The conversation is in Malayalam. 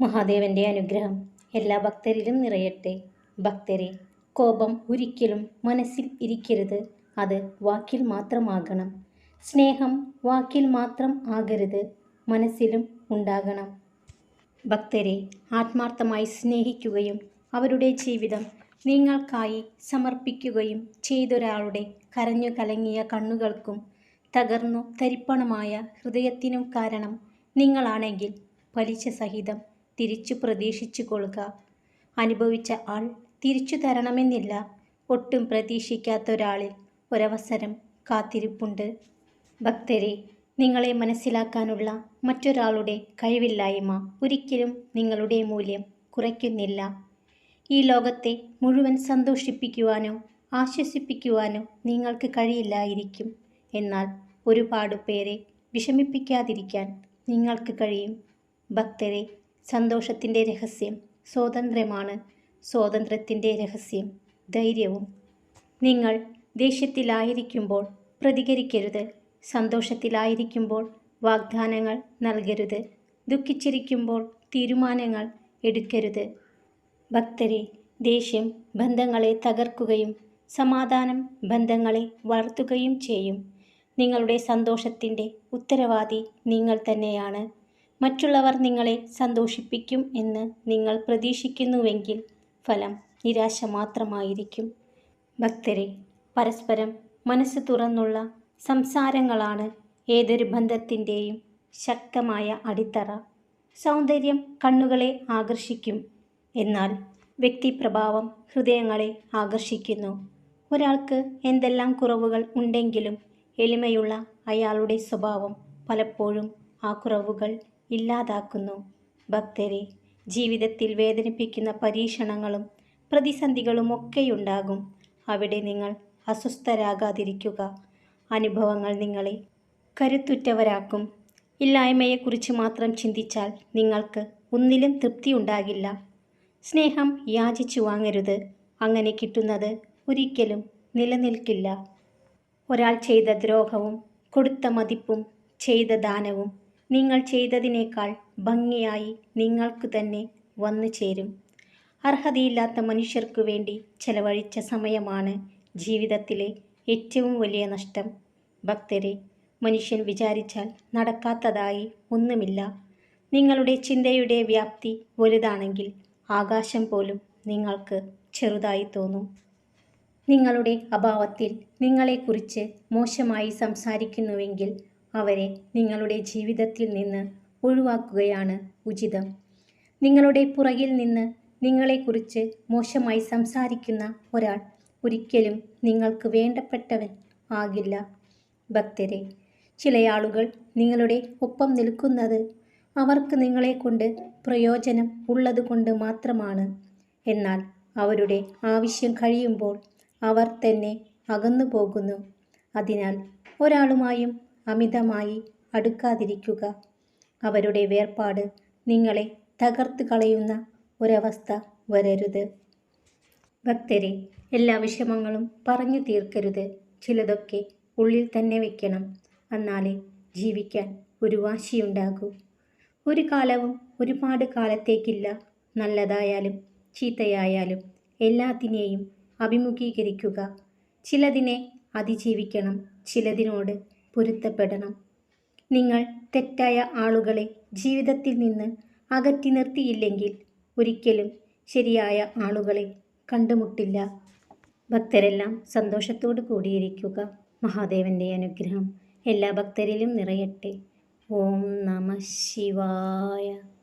മഹാദേവന്റെ അനുഗ്രഹം എല്ലാ ഭക്തരിലും നിറയട്ടെ. ഭക്തരെ കോപം ഒരിക്കലും മനസ്സിൽ ഇരിക്കരുത്. അത് വാക്കിൽ മാത്രമാകണം. സ്നേഹം വാക്കിൽ മാത്രം ആകരുത്. മനസ്സിലും ഉണ്ടാകണം. ഭക്തരെ ആത്മാർത്ഥമായി സ്നേഹിക്കുകയും അവരുടെ ജീവിതം നിങ്ങൾക്കായി സമർപ്പിക്കുകയും ചെയ്തൊരാളുടെ കരഞ്ഞു കലങ്ങിയ കണ്ണുകൾക്കും തകർന്നു തരിപ്പണമായ ഹൃദയത്തിനും കാരണം നിങ്ങളാണെങ്കിൽ പലിശ സഹിതം തിരിച്ചു പ്രതീക്ഷിച്ചു കൊള്ളുക. അനുഭവിച്ച ആൾ തിരിച്ചു തരണമെന്നില്ല. ഒട്ടും പ്രതീക്ഷിക്കാത്ത ഒരാളിൽ ഒരവസരം കാത്തിരിപ്പുണ്ട്. ഭക്തരെ നിങ്ങളെ മനസ്സിലാക്കാനുള്ള മറ്റൊരാളുടെ കഴിവില്ലായ്മ ഒരിക്കലും നിങ്ങളുടെ മൂല്യം കുറയ്ക്കുന്നില്ല. ഈ ലോകത്തെ മുഴുവൻ സന്തോഷിപ്പിക്കുവാനോ ആശ്വസിപ്പിക്കുവാനോ നിങ്ങൾക്ക് കഴിയില്ലായിരിക്കും. എന്നാൽ ഒരുപാട് പേരെ വിഷമിപ്പിക്കാതിരിക്കാൻ നിങ്ങൾക്ക് കഴിയും. ഭക്തരെ സന്തോഷത്തിന്റെ രഹസ്യം. സ്വാതന്ത്ര്യമാണ് സ്വാതന്ത്ര്യത്തിന്റെ രഹസ്യം. ധൈര്യവും. നിങ്ങൾ ദേഷ്യത്തിലായിരിക്കുമ്പോൾ പ്രതികരിക്കരുത്. സന്തോഷത്തിലായിരിക്കുമ്പോൾ വാഗ്ദാനങ്ങൾ നൽകരുത്. ദുഃഖിച്ചിരിക്കുമ്പോൾ തീരുമാനങ്ങൾ എടുക്കരുത്. ഭക്തരെ ദേഷ്യം ബന്ധങ്ങളെ തകർക്കുകയും സമാധാനം ബന്ധങ്ങളെ വളർത്തുകയും ചെയ്യും. നിങ്ങളുടെ സന്തോഷത്തിന്റെ ഉത്തരവാദി നിങ്ങൾ തന്നെയാണ്. മറ്റുള്ളവർ നിങ്ങളെ സന്തോഷിപ്പിക്കും എന്ന് നിങ്ങൾ പ്രതീക്ഷിക്കുന്നുവെങ്കിൽ ഫലം നിരാശ മാത്രമായിരിക്കും. ഭക്തരെ പരസ്പരം മനസ്സ് തുറന്നുള്ള സംസാരങ്ങളാണ് ഏതൊരു ബന്ധത്തിന്റെയും ശക്തമായ അടിത്തറ. സൗന്ദര്യം കണ്ണുകളെ ആകർഷിക്കും. എന്നാൽ വ്യക്തിപ്രഭാവം ഹൃദയങ്ങളെ ആകർഷിക്കുന്നു. ഒരാൾക്ക് എന്തെല്ലാം കുറവുകൾ ഉണ്ടെങ്കിലും എളിമയുള്ള അയാളുടെ സ്വഭാവം പലപ്പോഴും ആ കുറവുകൾ ഇല്ലാതാക്കുന്നു. ഭക്തരെ ജീവിതത്തിൽ വേദനിപ്പിക്കുന്ന പരീക്ഷണങ്ങളും പ്രതിസന്ധികളും ഒക്കെയുണ്ടാകും. അവിടെ നിങ്ങൾ അസ്വസ്ഥരാകാതിരിക്കുക. അനുഭവങ്ങൾ നിങ്ങളെ കരുത്തുറ്റവരാക്കും. ഇല്ലായ്മയെക്കുറിച്ച് മാത്രം ചിന്തിച്ചാൽ നിങ്ങൾക്ക് ഒന്നിലും തൃപ്തി ഉണ്ടാകില്ല. സ്നേഹം യാചിച്ചു വാങ്ങരുത്. അങ്ങനെ കിട്ടുന്നത് ഒരിക്കലും നിലനിൽക്കില്ല. ഒരാൾ ചെയ്ത ദ്രോഹവും കൊടുത്ത മതിപ്പും ചെയ്ത ദാനവും നിങ്ങൾ ചെയ്തതിനേക്കാൾ ഭംഗിയായി നിങ്ങൾക്ക് തന്നെ വന്നു ചേരും. അർഹതയില്ലാത്ത മനുഷ്യർക്കു വേണ്ടി ചെലവഴിച്ച സമയമാണ് ജീവിതത്തിലെ ഏറ്റവും വലിയ നഷ്ടം. ഭക്തരെ മനുഷ്യൻ വിചാരിച്ചാൽ നടക്കാത്തതായി ഒന്നുമില്ല. നിങ്ങളുടെ ചിന്തയുടെ വ്യാപ്തി വലുതാണെങ്കിൽ ആകാശം പോലും നിങ്ങൾക്ക് ചെറുതായി തോന്നും. നിങ്ങളുടെ അഭാവത്തിൽ നിങ്ങളെക്കുറിച്ച് മോശമായി സംസാരിക്കുന്നുവെങ്കിൽ അവരെ നിങ്ങളുടെ ജീവിതത്തിൽ നിന്ന് ഒഴിവാക്കുകയാണ് ഉചിതം. നിങ്ങളുടെ പുറകിൽ നിന്ന് നിങ്ങളെക്കുറിച്ച് മോശമായി സംസാരിക്കുന്ന ഒരാൾ ഒരിക്കലും നിങ്ങൾക്ക് വേണ്ടപ്പെട്ടവൻ ആകില്ല. ഭക്തരെ ചിലയാളുകൾ നിങ്ങളുടെ ഒപ്പം നിൽക്കുന്നത് അവർക്ക് നിങ്ങളെക്കൊണ്ട് പ്രയോജനം ഉള്ളതുകൊണ്ട് മാത്രമാണ്. എന്നാൽ അവരുടെ ആവശ്യം കഴിയുമ്പോൾ അവർ തന്നെ അകന്നു പോകുന്നു അതിനാൽ ഒരാളുമായും അമിതമായി അടുക്കാതിരിക്കുക. അവരുടെ വേർപാട് നിങ്ങളെ തകർത്ത് കളയുന്ന ഒരവസ്ഥ വരരുത്. ഭക്തരെ എല്ലാ വിഷമങ്ങളും പറഞ്ഞു തീർക്കരുത്. ചിലതൊക്കെ ഉള്ളിൽ തന്നെ വെക്കണം. എന്നാലേ ജീവിക്കാൻ ഒരു വാശിയുണ്ടാകൂ. ഒരു കാലവും ഒരുപാട് കാലത്തേക്കില്ല. നല്ലതായാലും ചീത്തയായാലും എല്ലാത്തിനെയും അഭിമുഖീകരിക്കുക. ചിലതിനെ അതിജീവിക്കണം. ചിലതിനോട് പൊരുത്തപ്പെടണം. നിങ്ങൾ തെറ്റായ ആളുകളെ ജീവിതത്തിൽ നിന്ന് അകറ്റി നിർത്തിയില്ലെങ്കിൽ ഒരിക്കലും ശരിയായ ആളുകളെ കണ്ടുമുട്ടില്ല. ഭക്തരെല്ലാം സന്തോഷത്തോടു കൂടിയിരിക്കുക. മഹാദേവന്റെ അനുഗ്രഹം എല്ലാ ഭക്തരിലും നിറയട്ടെ. ഓം നമ ശിവായ.